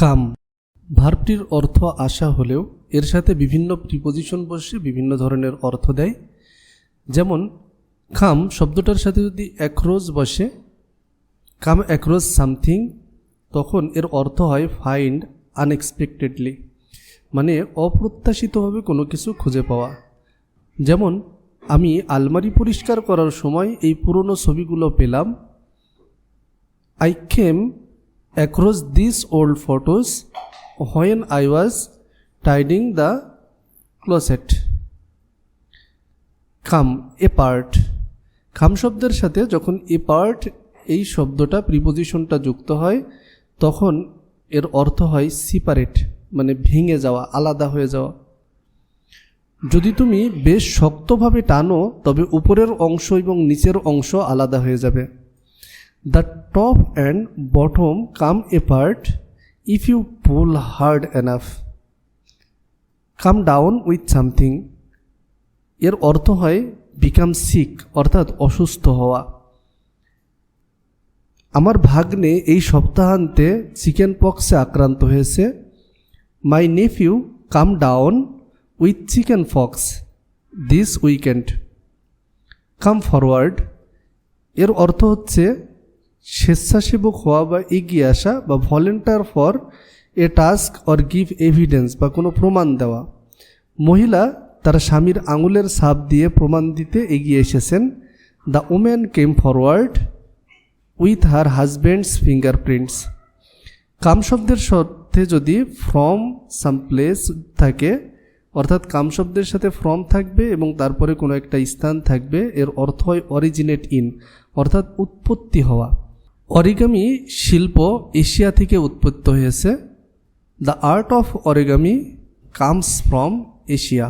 কাম। ভার্বটির অর্থ আসা হলেও এর সাথে বিভিন্ন প্রিপোজিশন বসে বিভিন্ন ধরনের অর্থ দেয়। যেমন খাম শব্দটার সাথে যদি অ্যাক্রোজ বসে, কাম অ্যাক্রোজ সামথিং, তখন এর অর্থ হয় ফাইন্ড আনএক্সপেক্টেডলি মানে অপ্রত্যাশিতভাবে কোনো কিছু খুঁজে পাওয়া। যেমন, আমি আলমারি পরিষ্কার করার সময় এই পুরনো ছবিগুলো পেলাম। I came across these old photos when I was tidying the closet. Come apart. খাম শব্দের সাথে যখন এপার্ট এই শব্দটা প্রিপোজিশনটা যুক্ত হয়, তখন এর অর্থ হয় সিপারেট মানে ভেঙে যাওয়া, আলাদা হয়ে যাওয়া যদি তুমি বেশ শক্তভাবে টানো, তবে উপরের অংশ এবং নিচের অংশ আলাদা হয়ে যাবে The top and bottom come apart if you pull hard enough. Come down with something. এর অর্থ হয় বিকাম সিক অর্থাৎ অসুস্থ হওয়া আমার ভাগ্নে এই সপ্তাহান্তে চিকেন পক্সে আক্রান্ত হয়েছে my nephew came down with chicken pox this weekend come forward এর অর্থ হচ্ছে স্বেচ্ছাসেবক হওয়া বা এগিয়ে আসা বা volunteer for a task or give evidence বা কোনো প্রমাণ দেওয়া। মহিলা তার স্বামীর আঙুলের ছাপ দিয়ে প্রমাণ দিতে এগিয়ে এসেছেন। The women came forward with her husband's fingerprints. Come শব্দের সাথে যদি ফ্রম সাম প্লেস থাকে, অর্থাৎ কাম শব্দের সাথে ফ্রম থাকবে এবং তারপরে কোনো একটা স্থান থাকবে, এর অর্থ হয় অরিজিনেট ইন, অর্থাৎ উৎপত্তি হওয়া। অরিগামি শিল্প এশিয়া থেকে উৎপত্ত হয়েছে the art of origami comes from Asia